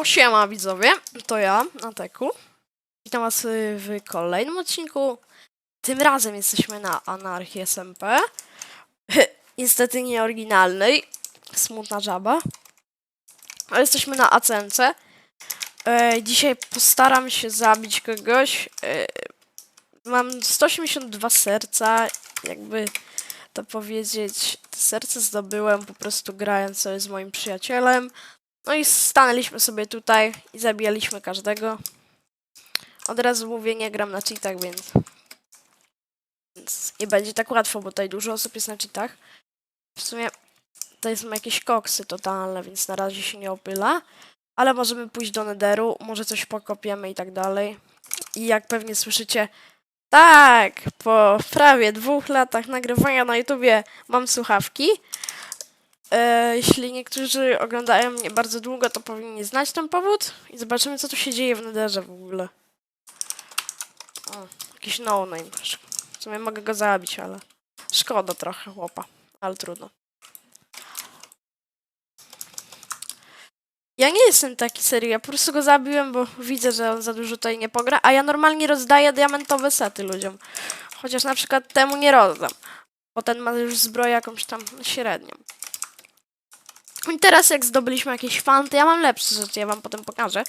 No siema widzowie, to ja, Nateku. Witam was y, w kolejnym odcinku. Tym razem jesteśmy na Anarchii SMP. Niestety nie oryginalnej. Smutna żaba. Ale jesteśmy na ACNC. E, dzisiaj postaram się zabić kogoś. E, mam 182 serca. Jakby to powiedzieć, serce zdobyłem po prostu grając sobie z moim przyjacielem. No i stanęliśmy sobie tutaj i zabijaliśmy każdego. Od razu mówię, nie gram na cheatach, więc... Więc nie będzie tak łatwo, bo tutaj dużo osób jest na cheatach. W sumie tutaj są jakieś koksy totalne, więc na razie się nie opyla. Ale możemy pójść do Netheru, może coś pokopiemy i tak dalej. I jak pewnie słyszycie, tak, po prawie dwóch latach nagrywania na YouTubie mam słuchawki. E, jeśli niektórzy oglądają mnie bardzo długo, to powinni znać ten powód i zobaczymy, co tu się dzieje w Netherze w ogóle. O, jakiś no-name. W sumie mogę go zabić, ale szkoda trochę chłopa, ale trudno. Ja nie jestem taki serio, ja po prostu go zabiłem, bo widzę, że on za dużo tutaj nie pogra, a ja normalnie rozdaję diamentowe sety ludziom. Chociaż na przykład temu nie rozdam, bo ten ma już zbroję jakąś tam średnią. I teraz jak zdobyliśmy jakieś fanty, ja mam lepsze rzeczy, ja wam potem pokażę.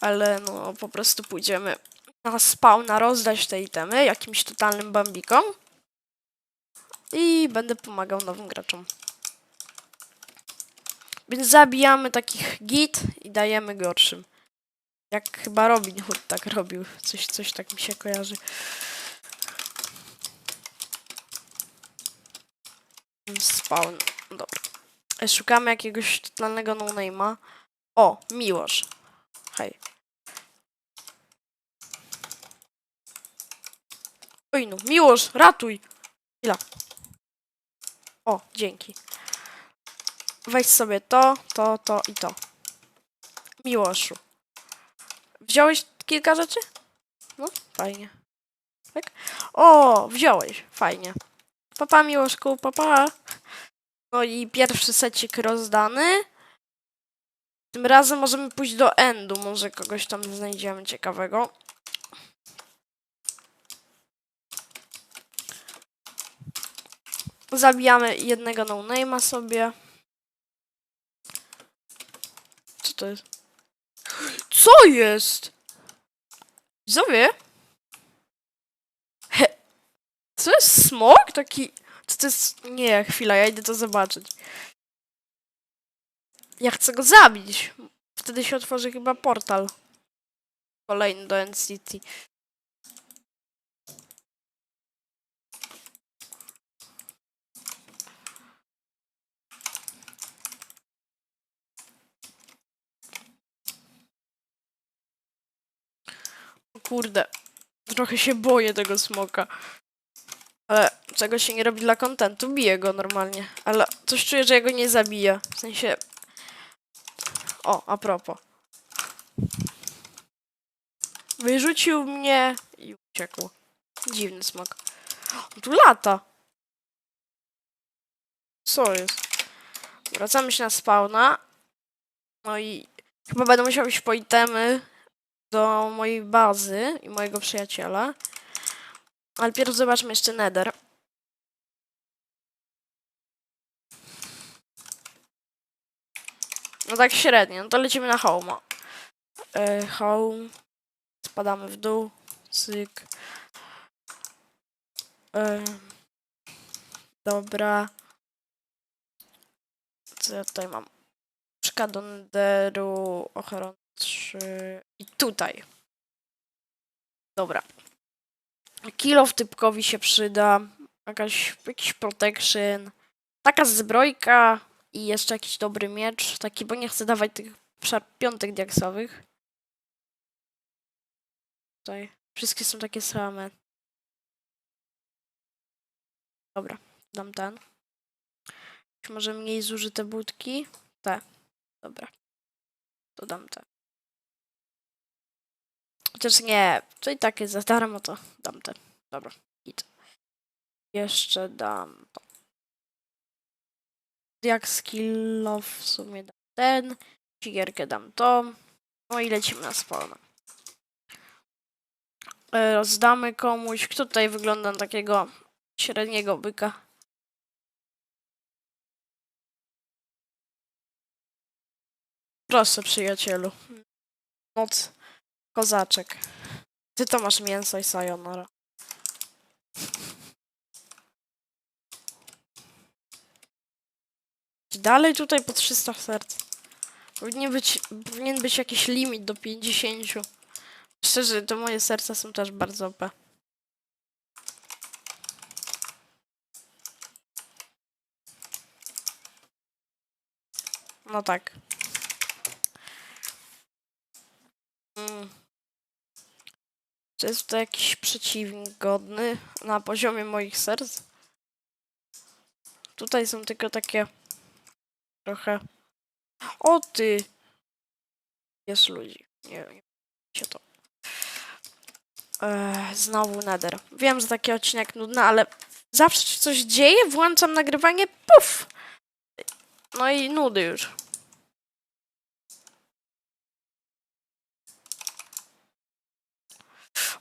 Ale no po prostu pójdziemy na spawna rozdać te itemy jakimś totalnym bambikom. I będę pomagał nowym graczom. Więc zabijamy takich git i dajemy gorszym. Jak chyba Robin Hood tak robił. Coś, coś tak mi się kojarzy. Spawn. Dobra. Szukamy jakiegoś totalnego no-name'a. O, Miłosz. Hej. Oj no, Miłosz, ratuj! Chwila. O, dzięki. Weź sobie to, to, to i to. Miłoszu. Wziąłeś kilka rzeczy? No, fajnie. Tak? O, wziąłeś. Fajnie. Papa, Miłoszku, papa. No i pierwszy secik rozdany. Tym razem możemy pójść do endu. Może kogoś tam znajdziemy ciekawego. Zabijamy jednego no-name'a sobie. Co to jest? Co jest? Widzowie? Co jest smok? Taki... Co to jest... Nie, chwila, ja idę to zobaczyć. Ja chcę go zabić. Wtedy się otworzy chyba portal. Kolejny do NCT. Kurde. Trochę się boję tego smoka. Ale czego się nie robi dla kontentu? Biję go normalnie. Ale coś czuję, że ja go nie zabiję. W sensie... O, a propos. Wyrzucił mnie i uciekł. Dziwny smok. On tu lata. Co jest? Wracamy się na spawna. No i chyba będę musiał iść po itemy do mojej bazy i mojego przyjaciela. Ale pierw zobaczmy jeszcze Nether. No tak średnio, no to lecimy na home. E, home. Spadamy w dół. Cyk. E, dobra. Co ja tutaj mam? Szka do Netheru, ochrona 3 i tutaj. Dobra. Kilof typkowi się przyda. Jakaś, jakiś protection. Taka zbrojka i jeszcze jakiś dobry miecz. Taki, bo nie chcę dawać tych piątek diaksowych. Tutaj. Wszystkie są takie same. Dobra, dam ten. Może mniej zużyte budki. Te. Dobra. To dam te. Chociaż nie, to i tak jest za darmo, to dam ten. Dobra, git. Jeszcze dam to. Jak skillow w sumie dam ten. Cigierkę dam to. No i lecimy na spawna. E, Rozdamy komuś. Kto tutaj wygląda na takiego średniego byka? Proszę, przyjacielu. Noc. Kozaczek. Ty to masz mięso i sayonara. Dalej tutaj po 300 serc. Powinien być, powinien być jakiś limit do 50. Szczerze, to moje serca są też bardzo OP. No tak. Czy jest to jakiś przeciwnik godny na poziomie moich serc? Tutaj są tylko takie trochę. O ty! Jest ludzi. Nie wiem. Się to. Eee, znowu Nether. Wiem, że taki odcinek nudny, ale zawsze coś dzieje, włączam nagrywanie, puf! No i nudy już.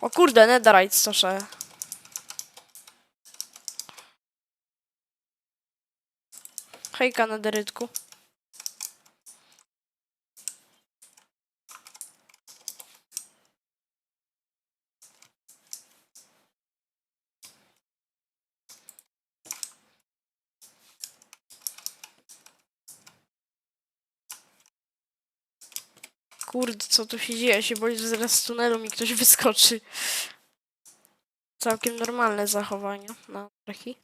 O kurde, Netherite stoszę. Hejka, Netherytku. Kurde, co tu się dzieje? Ja się boję, że zaraz z tunelu mi ktoś wyskoczy. Całkiem normalne zachowanie na traki.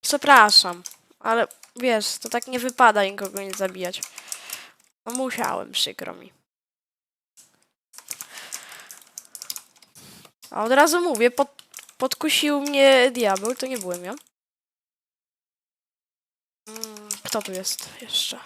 Przepraszam, ale wiesz, to tak nie wypada nikogo nie zabijać. No musiałem, przykro mi. A od razu mówię, pod, podkusił mnie diabeł, to nie byłem ja. Mm, Kto tu jest jeszcze?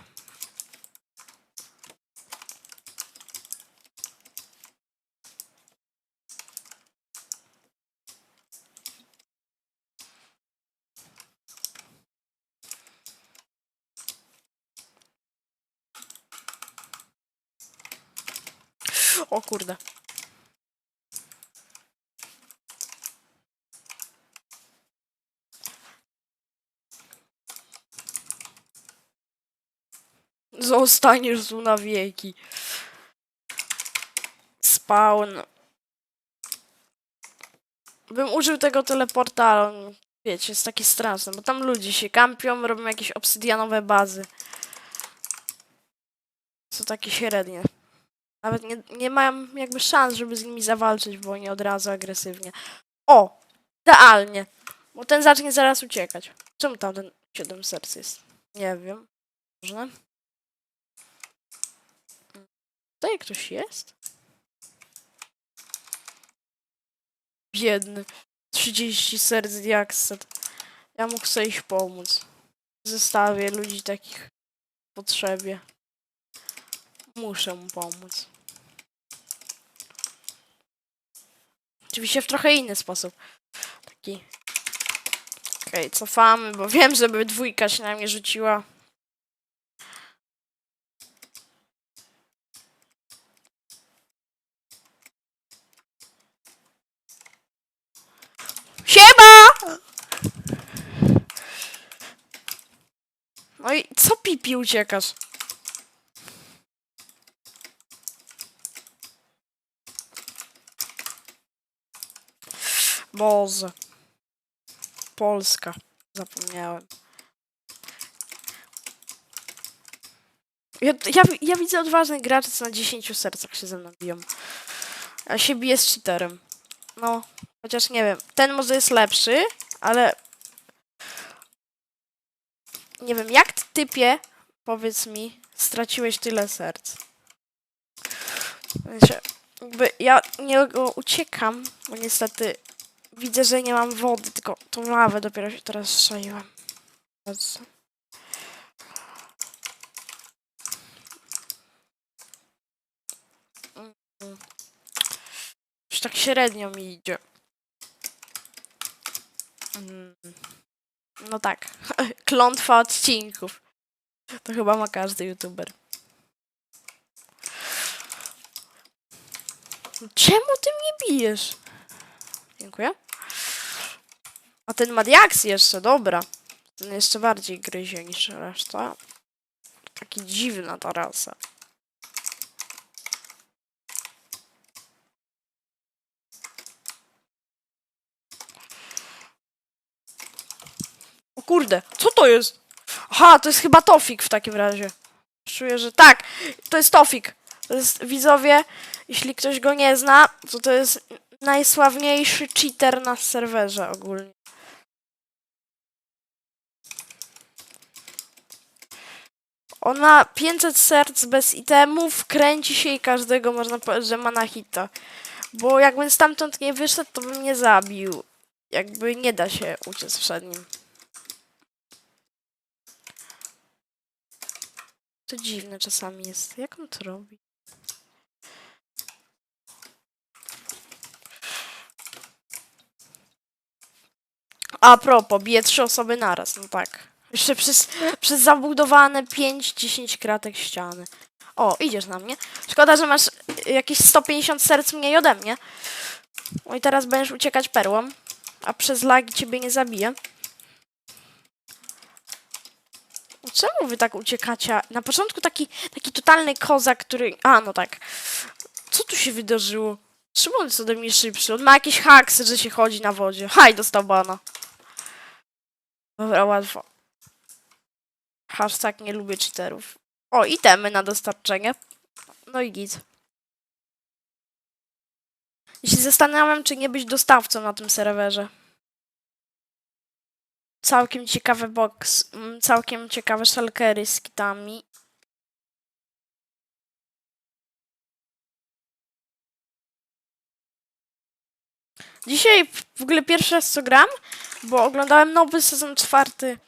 O kurde. Zostaniesz tu na wieki. Spawn. Bym użył tego teleporta, ale wiecie, jest taki straszny, bo tam ludzie się kampią, robią jakieś obsydianowe bazy. Co takie średnie. Nawet nie, nie mam jakby szans, żeby z nimi zawalczyć, bo oni od razu agresywnie. O! Idealnie! Bo ten zacznie zaraz uciekać. Czemu tam ten 7 serc jest? Nie wiem. Może? Tutaj ktoś jest? Biedny. 30 serc diakset. Ja mógł sobie iść pomóc. Zestawię ludzi takich w potrzebie. Muszę mu pomóc. Oczywiście w trochę inny sposób. Taki. Okej, cofamy, bo wiem, żeby dwójka się na mnie rzuciła. Siema! No i co pipi uciekasz? Boże. Polska. Zapomniałem. Ja, ja, ja widzę odważnych graczy, co na 10 sercach się ze mną biją. A się bije z cheaterem. No, chociaż nie wiem. Ten może jest lepszy, ale... Nie wiem, jak ty, typie, powiedz mi, straciłeś tyle serc? Znaczy, jakby ja nie uciekam, bo niestety widzę, że nie mam wody, tylko tą lawę dopiero się teraz strzeliłem. Bardzo. Mm. Już tak średnio mi idzie. Mm. No tak. Klątwa odcinków. To chyba ma każdy youtuber. Czemu ty mnie bijesz? Dziękuję. A ten Madiax jeszcze, dobra. Ten jeszcze bardziej gryzie niż reszta. Taki dziwna ta rasa. Kurde, co to jest? Aha, to jest chyba Tofik w takim razie. Czuję, że tak, to jest Tofik. To jest, widzowie, jeśli ktoś go nie zna, to to jest najsławniejszy cheater na serwerze ogólnie. On ma 500 serc bez itemów, kręci się i każdego można powiedzieć, że ma na hita. Bo jakbym stamtąd nie wyszedł, to bym mnie zabił. Jakby nie da się uciec przed nim. To dziwne czasami jest. Jak on to robi? A propos, bije trzy osoby naraz, no tak. Jeszcze przez, przez zabudowane 5-10 kratek ściany. O, idziesz na mnie. Szkoda, że masz jakieś 150 serc mniej ode mnie. No i teraz będziesz uciekać perłą, a przez lagi ciebie nie zabiję. Czemu wy tak uciekacie? Na początku taki, taki totalny kozak, który... A, no tak. Co tu się wydarzyło? Czemu on jest ode mnie szybszy? On ma jakieś haksy, że się chodzi na wodzie. Haj, dostał bana. Dobra, łatwo. Hashtag nie lubię cheaterów. O, itemy na dostarczenie. No i git. Jeśli zastanawiam, czy nie być dostawcą na tym serwerze. Całkiem ciekawy box, mm, całkiem ciekawe shulkery z kitami. Dzisiaj w ogóle pierwszy raz co gram, bo oglądałem nowy sezon czwarty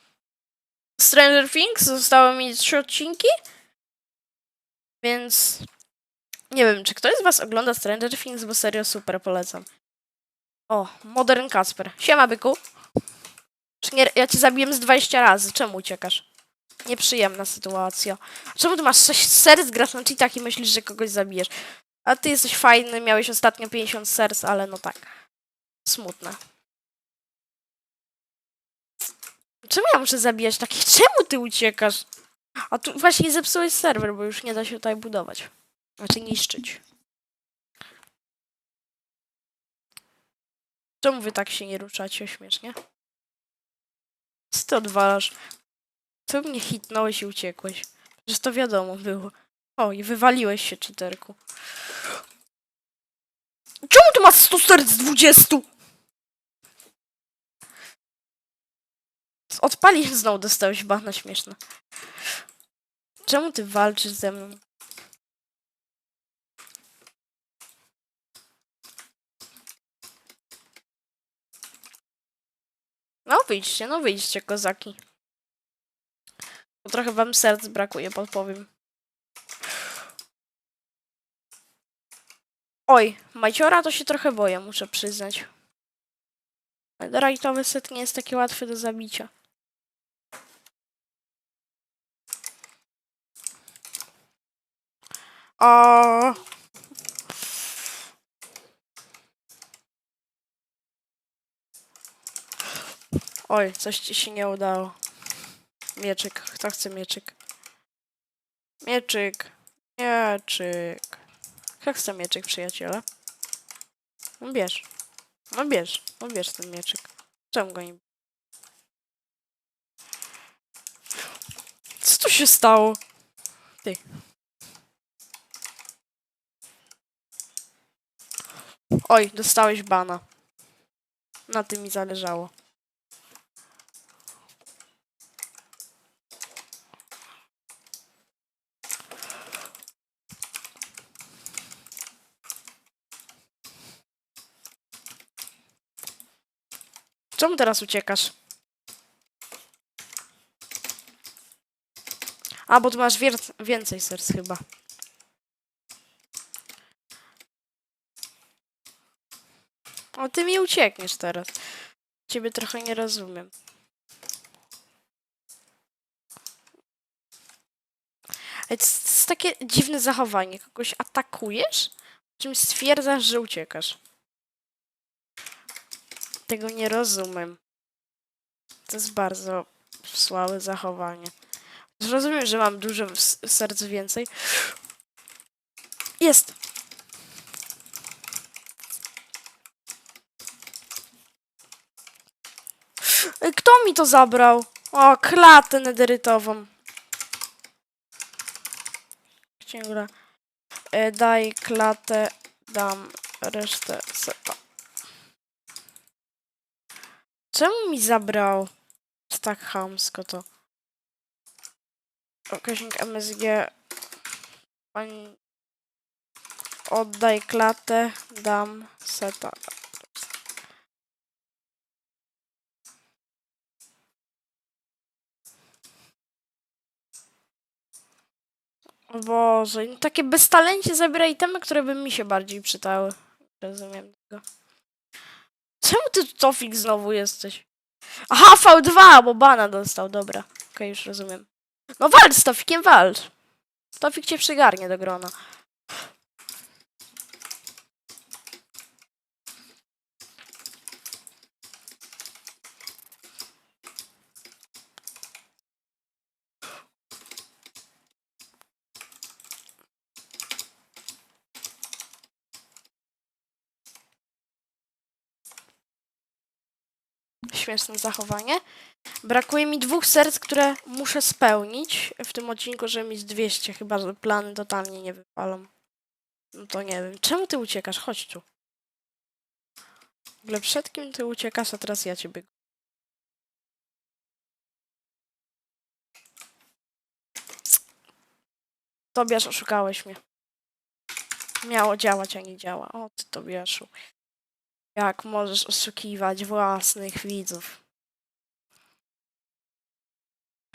Stranger Things. Zostały mi trzy odcinki, więc nie wiem, czy ktoś z was ogląda Stranger Things, bo serio super polecam. O, Modern Casper. Siema, byku. Nie, ja cię zabiłem z 20 razy. Czemu uciekasz? Nieprzyjemna sytuacja. Czemu ty masz 6 serc, grasz na cheatach i myślisz, że kogoś zabijesz? A ty jesteś fajny, miałeś ostatnio 50 serc, ale no tak. Smutne. Czemu ja muszę zabijać takich? Czemu ty uciekasz? A tu właśnie zepsułeś serwer, bo już nie da się tutaj budować. Znaczy niszczyć. Czemu wy tak się nie ruszacie śmiesznie? Co ty odwalasz? Co mnie hitnąłeś i uciekłeś? Przecież to wiadomo było. O, i wywaliłeś się, cheaterku. Czemu tu masz 100 serc z 20? Odpali znowu dostałeś bana śmieszne. Czemu ty walczysz ze mną? No wyjdźcie, no wyjdźcie, kozaki. Bo trochę wam serc brakuje, podpowiem. Oj, Maciora to się trochę boję, muszę przyznać. Rajtowy set nie jest taki łatwy do zabicia. O. Oj, coś ci się nie udało. Mieczyk, kto chce mieczyk? Mieczyk, mieczyk. Kto chce mieczyk, przyjaciele? No bierz. No bierz, no bierz ten mieczyk. Czemu go nie... Co tu się stało? Ty. Oj, dostałeś bana. Na tym mi zależało. Czemu teraz uciekasz? A, bo tu masz więcej serc chyba. O, ty mi uciekniesz teraz. Ciebie trochę nie rozumiem. Jest, to jest takie dziwne zachowanie. Kogoś atakujesz, Czym stwierdzasz, że uciekasz? Tego nie rozumiem. To jest bardzo słabe zachowanie. Zrozumiem, że mam dużo serc więcej. Jest! Kto mi to zabrał? O, klatę nederytową. Ciągle. E, daj klatę, dam resztę seta. Czemu mi zabrał? Tak chamsko to. Określnik MSG. Pani... Oddaj klatę, dam seta. O Boże, no takie beztalencie zabiera itemy, które by mi się bardziej przydały. Rozumiem tego. Czemu ty Tofik znowu jesteś? Aha, V2, bo bana dostał, dobra. Okej, już rozumiem. No walcz z Tofikiem, walcz. Tofik cię przygarnie do grona. Śmieszne zachowanie. Brakuje mi dwóch serc, które muszę spełnić w tym odcinku, żeby mieć 200. Chyba, że plany totalnie nie wypalą. No to nie wiem. Czemu ty uciekasz? Chodź tu. W ogóle przed kim ty uciekasz, a teraz ja ciebie... Tobiasz, oszukałeś mnie. Miało działać, a nie działa. O, ty Tobiaszu. Jak możesz oszukiwać własnych widzów?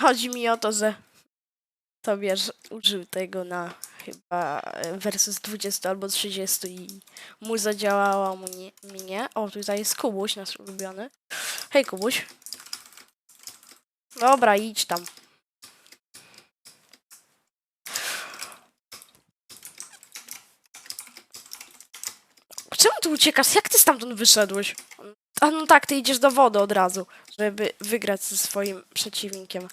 Chodzi mi o to, że Tobiasz użył tego na chyba e, versus 20 albo 30 i mu zadziałała mu nie, mi nie. O, tutaj jest Kubuś, nasz ulubiony. Hej, Kubuś. Dobra, idź tam. Czemu ty uciekasz? Jak ty stamtąd wyszedłeś? A no tak, ty idziesz do wody od razu, żeby wygrać ze swoim przeciwnikiem.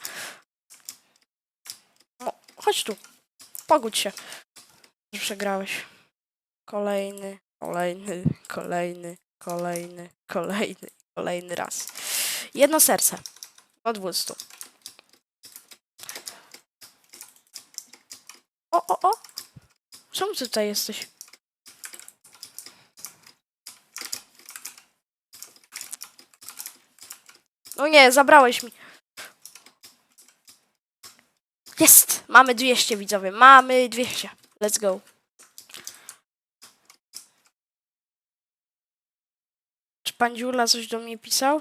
No, chodź tu. Pogódź się. Że przegrałeś. Kolejny, kolejny, kolejny, kolejny, kolejny, kolejny raz. Jedno serce. Od 200. O, o, o! Czemu ty tutaj jesteś? No nie, zabrałeś mi. Jest! Mamy 200 widzowie, mamy 200. Let's go. Czy pan Dziula coś do mnie pisał?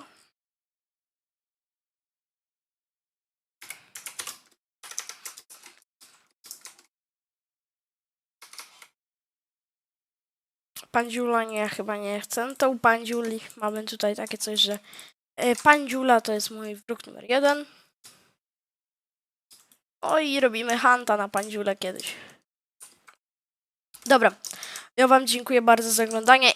Pan Dziula nie, chyba nie chce. No to u pan Dziuli mamy tutaj takie coś, że pan Dziula to jest mój wróg numer jeden. O i robimy hanta na pan Dziule kiedyś. Dobra. Ja wam dziękuję bardzo za oglądanie!